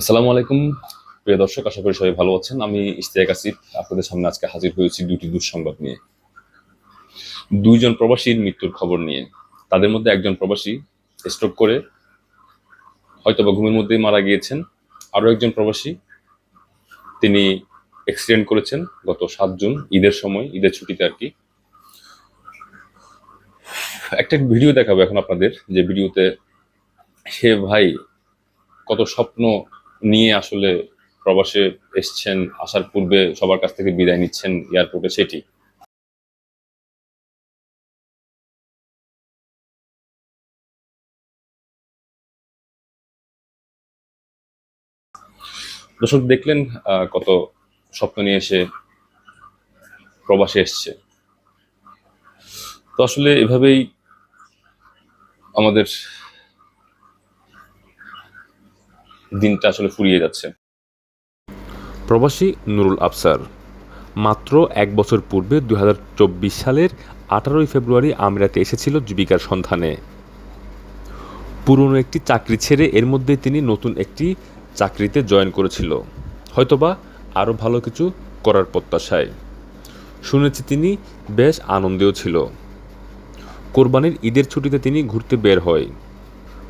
আসসালামু আলাইকুম। প্রিয় দর্শক, আশা করি সবাই ভালো আছেন। আমি ইশতিয়াক আসিফ, আপনাদের সামনে আজকে হাজির হয়েছি দুটি দুঃসংবাদ নিয়ে। দুইজন প্রবাসীর মৃত্যুর খবর নিয়ে। তাদের মধ্যে একজন প্রবাসী স্ট্রোক করে, হয়তোবা ঘুমের মধ্যেই মারা গিয়েছেন। আরও একজন প্রবাসী, তিনি অ্যাক্সিডেন্ট করেছেন গত সাত জুন, ঈদের সময়, ঈদের ছুটিতে আর কি। একটা ভিডিও দেখাবো এখন আপনাদের, যে ভিডিওতে সে ভাই কত স্বপ্ন নিয়ে আসলে প্রবাসে এসছেন, আসার পূর্বে সবার কাছ থেকে বিদায় নিচ্ছেন এয়ারপোর্টে, সেটি। দর্শক, দেখলেন কত স্বপ্ন নিয়ে এসে প্রবাসে এসছে। তো আসলে এভাবেই আমাদের দিনটা আসলে ফুরিয়ে যাচ্ছে। প্রবাসী নুরুল আফসার, মাত্র এক বছর পূর্বে দুই হাজার চব্বিশ সালের আঠারোই ফেব্রুয়ারি আমিরাতে এসেছিল জীবিকার সন্ধানে। পুরনো একটি চাকরি ছেড়ে এর মধ্যে তিনি নতুন একটি চাকরিতে জয়েন করেছিল। হয়তোবা আরও ভালো কিছু করার প্রত্যাশায়। শুনেছি তিনি বেশ আনন্দেও ছিল। কোরবানির ঈদের ছুটিতে তিনি ঘুরতে বের হয়।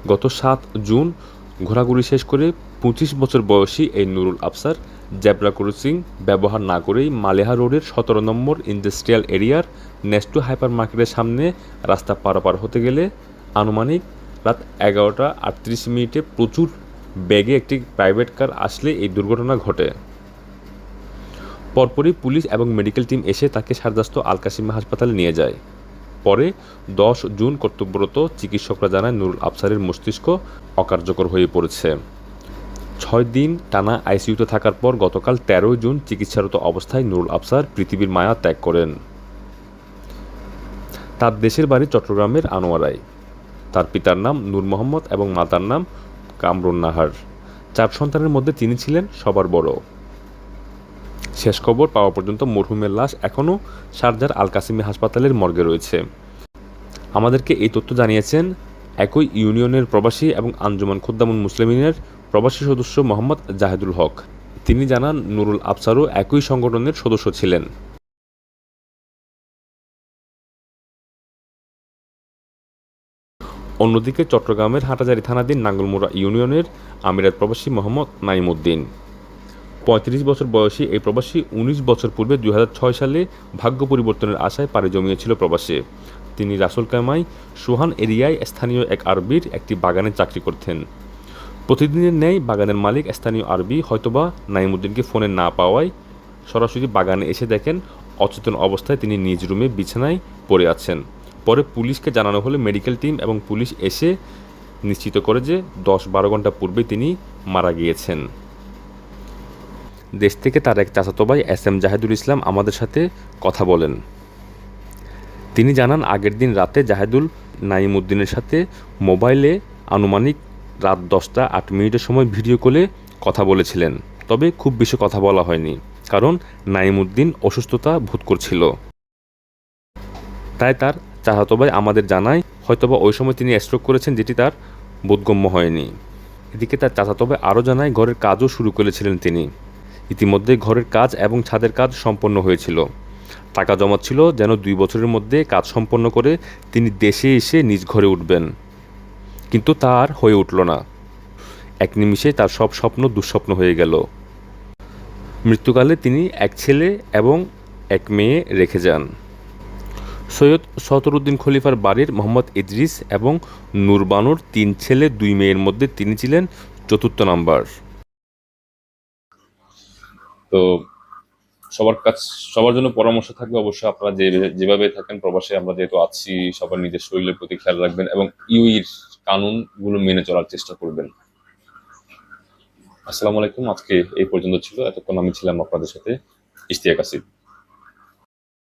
গত সাত জুন ঘোরাঘুরি শেষ করে পঁচিশ বছর বয়সী এই নুরুল আফসার জেব্রা ক্রসিং ব্যবহার না করেই মালেহা রোডের সতেরো নম্বর ইন্ডাস্ট্রিয়াল এরিয়ার নেস্টো হাইপার মার্কেটের সামনে রাস্তা পারাপার হতে গেলে আনুমানিক রাত এগারোটা আটত্রিশ মিনিটে প্রচুর ব্যাগে একটি প্রাইভেট কার আসলে এই দুর্ঘটনা ঘটে। পরপরই পুলিশ এবং মেডিকেল টিম এসে তাকে সারদাস্ত আল কাসিমা হাসপাতালে নিয়ে যায়। পরে দশ জুন কর্তব্যরত চিকিৎসকরা জানায়, নুরুল আফসারের মস্তিষ্ক অকার্যকর হয়ে পড়েছে। ছয় দিন টানা আইসিইউতে থাকার পর গতকাল তেরোই জুন চিকিৎসারত অবস্থায় নুরুল আফসার পৃথিবীর মায়া ত্যাগ করেন। তার দেশের বাড়ি চট্টগ্রামের আনোয়ারায়। তার পিতার নাম নূর মোহাম্মদ এবং মাতার নাম কামরুন নাহার। চার সন্তানের মধ্যে তিনি ছিলেন সবার বড়। শেষ খবর পাওয়া পর্যন্ত মরহুমের লাশ এখনও শারজার আল কাসিমি হাসপাতালের মর্গে রয়েছে। আমাদেরকে এই তথ্য জানিয়েছেন একই ইউনিয়নের প্রবাসী এবং আঞ্জুমান খুদ্দামুন মুসলিমিনের প্রবাসী সদস্য মোহাম্মদ জাহেদুল হক। তিনি জানান, নুরুল আফসারও একই সংগঠনের সদস্য ছিলেন। অন্যদিকে চট্টগ্রামের হাটাজারি থানাধীন নাঙ্গলমোড়া ইউনিয়নের আমিরাত প্রবাসী মোহাম্মদ নাইমুদ্দিন পঁয়ত্রিশ বছর বয়সী এই প্রবাসী উনিশ বছর পূর্বে দুই হাজার ছয় সালে ভাগ্য পরিবর্তনের আশায় পাড়ি জমিয়েছিল প্রবাসে। তিনি রাসুল কামাই সুহান এরিয়ায় স্থানীয় এক আরবির একটি বাগানে চাকরি করতেন। প্রতিদিনের ন্যায় বাগানের মালিক স্থানীয় আরবি হয়তোবা নাইমুদ্দিনকে ফোনে না পাওয়ায় সরাসরি বাগানে এসে দেখেন অচেতন অবস্থায় তিনি নিজ রুমে বিছানায় পড়ে আছেন। পরে পুলিশকে জানানো হলে মেডিকেল টিম এবং পুলিশ এসে নিশ্চিত করে যে দশ বারো ঘণ্টা পূর্বে তিনি মারা গিয়েছেন। দেশ থেকে তার এক চাচাতো ভাই এস এম জাহেদুল ইসলাম আমাদের সাথে কথা বলেন। তিনি জানান, আগের দিন রাতে জাহেদুল নাইমুদ্দিনের সাথে মোবাইলে আনুমানিক রাত দশটা আট মিনিটের সময় ভিডিও কলে কথা বলেছিলেন। তবে খুব বেশি কথা বলা হয়নি, কারণ নাইমুদ্দিন অসুস্থতা বোধ করছিল। তাই তার চাচাতো ভাই আমাদের জানায়, হয়তোবা ওই সময় তিনি স্ট্রোক করেছেন যেটি তার বোধগম্য হয়নি। এদিকে তার চাচাতো ভাই আরও জানায়, ঘরের কাজও শুরু করেছিলেন তিনি। ইতিমধ্যে ঘরের কাজ এবং ছাদের কাজ সম্পন্ন হয়েছিল। টাকা জমাচ্ছিল যেন দুই বছরের মধ্যে কাজ সম্পন্ন করে তিনি দেশে এসে নিজ ঘরে উঠবেন। কিন্তু তার হয়ে উঠল না। এক নিমিষে তার সব স্বপ্ন দুঃস্বপ্ন হয়ে গেল। মৃত্যুকালে তিনি এক ছেলে এবং এক মেয়ে রেখে যান। সৈয়দ সতরুদ্দিন খলিফার বাড়ির মোহাম্মদ ইদ্রিস এবং নুরবানুর তিন ছেলে দুই মেয়ের মধ্যে তিনি ছিলেন চতুর্থ নাম্বার। তো সবার কাছ, সবার জন্য পরামর্শ থাকবে অবশ্যই আপনারা যে, যেভাবে থাকেন প্রবাসে আমরা যেহেতু আছি, সবার নিজের শরীরের প্রতি খেয়াল রাখবেন এবং ইউইর কানুনগুলো মেনে চলার চেষ্টা করবেন। আসসালামু আলাইকুম, আজকে এই পর্যন্ত ছিল। এতক্ষণ আমি ছিলাম আপনাদের সাথে ইশতিয়াক আসিফ।